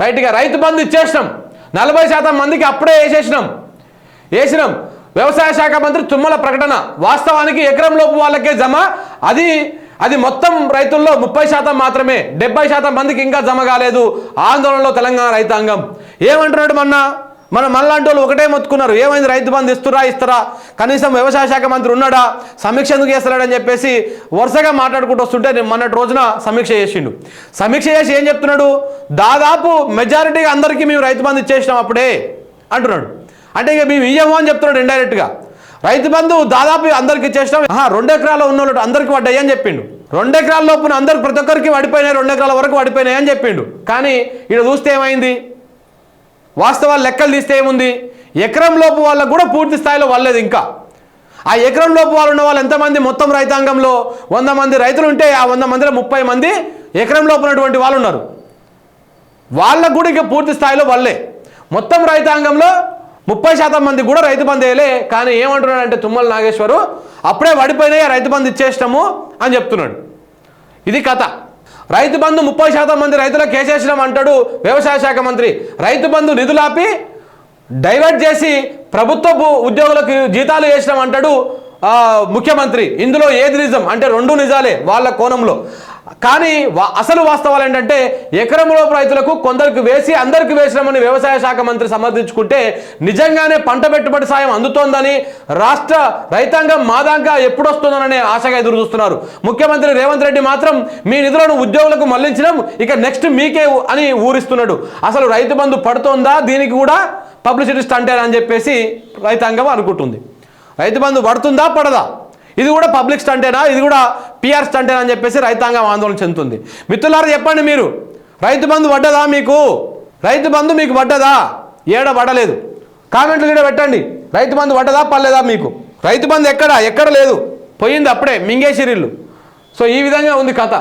రైట్గా రైతు బంధు ఇచ్చేసినాం. నలభై శాతం మందికి అప్పుడే వేసేసినాం. వేసినాం. వ్యవసాయ శాఖ మంత్రి తుమ్మల ప్రకటన. వాస్తవానికి ఎకరం లోపు వాళ్ళకే జమ. అది అది మొత్తం రైతుల్లో ముప్పై శాతం మాత్రమే. డెబ్బై శాతం మందికి ఇంకా జమ కాలేదు. ఆందోళనలో తెలంగాణ రైతాంగం. ఏమంటున్నాడు మొన్న? మన మనలాంటి వాళ్ళు ఒకటే మొత్తుకున్నారు. ఏమైంది? రైతు బంధు ఇస్తురా ఇస్తారా కనీసం వ్యవసాయ శాఖ మంత్రి ఉన్నాడా? సమీక్ష ఎందుకు చేస్తాడని చెప్పేసి వరుసగా మాట్లాడుకుంటూ వస్తుంటే నేను మొన్నటి రోజున సమీక్ష చేసిండు. సమీక్ష చేసి ఏం చెప్తున్నాడు? దాదాపు మెజారిటీగా అందరికీ మేము రైతు బంధు ఇచ్చేసినాం అప్పుడే అంటున్నాడు. అంటే ఇక మేము ఇయ్యము అని చెప్తున్నాడు ఇండైరెక్ట్గా రైతు బంధు దాదాపు అందరికి ఇచ్చేసినాం. రెండు ఎకరాలు ఉన్న వాళ్ళు అందరికీ పడ్డాయి అని చెప్పిండు. రెండు ఎకరాల లోపున అందరికి ప్రతి ఒక్కరికి పడిపోయినాయి రెండు ఎకరాల వరకు పడిపోయినాయి అని చెప్పిండు. కానీ ఇక్కడ చూస్తే ఏమైంది? వాస్తవాలు లెక్కలు తీస్తే ఏముంది? ఎకరం లోపు వాళ్ళకు కూడా పూర్తి స్థాయిలో వాళ్ళలేదు ఇంకా. ఆ ఎకరం లోపు వాళ్ళు ఉన్న వాళ్ళు ఎంతమంది? మొత్తం రైతాంగంలో వంద మంది రైతులు ఉంటే ఆ వంద మందిలో ముప్పై మంది ఎకరం లోపు ఉన్నటువంటి వాళ్ళు ఉన్నారు. వాళ్ళకు కూడా ఇంకా పూర్తి స్థాయిలో వాళ్ళే మొత్తం రైతాంగంలో ముప్పై శాతం మంది కూడా రైతు బంధు వేయలే. కానీ ఏమంటున్నాడంటే తుమ్మల నాగేశ్వరు అప్పుడే పడిపోయినాయి రైతు బంధు ఇచ్చేసినాము అని చెప్తున్నాడు. ఇది కథ. రైతు బంధు ముప్పై శాతం మంది రైతులకు కేసేసినాం అంటాడు వ్యవసాయ శాఖ మంత్రి. రైతు బంధు నిధులాపి డైవర్ట్ చేసి ప్రభుత్వ ఉద్యోగులకు జీతాలు వేసినాం అంటాడు ముఖ్యమంత్రి ఇందులో ఏది నిజం? అంటే రెండు నిజాలే వాళ్ళ కోణంలో. కానీ వా- అసలు వాస్తవాలు ఏంటంటే ఎకరంలో రైతులకు కొందరికి వేసి అందరికి వేసినామని వ్యవసాయ శాఖ మంత్రి సమర్థించుకుంటే నిజంగానే పంట పెట్టుబడి సాయం అందుతోందని రాష్ట్ర రైతాంగం మాదాంకా ఎప్పుడొస్తుందననే ఆశగా ఎదురు చూస్తున్నారు. ముఖ్యమంత్రి రేవంత్ రెడ్డి మాత్రం మీ నిధులను ఉద్యోగులకు మళ్ళించడం ఇక నెక్స్ట్ మీకే అని ఊరిస్తున్నాడు. అసలు రైతు బంధు పడుతోందా? దీనికి కూడా పబ్లిసిటీ స్టంటేనా అని చెప్పేసి రైతాంగం అనుకుంటుంది. రైతు బంధు పడుతుందా పడదా? ఇది కూడా పబ్లిక్ స్టంటేనా? ఇది కూడా పిఆర్ స్టంటేనా అని చెప్పేసి రైతాంగం ఆందోళన చెందుతుంది. మిత్రులారా చెప్పండి మీరు. రైతు బంధు పడ్డదా మీకు? రైతు బంధు మీకు పడ్డదా? ఏడ పడలేదు. కామెంట్లు కూడా పెట్టండి. రైతు బంధు పడ్డదా పడలేదా మీకు? రైతు బంధు ఎక్కడ? ఎక్కడ లేదు. పోయింది అప్పుడే మింగేసిరిల్లు సో ఈ విధంగా ఉంది కథ.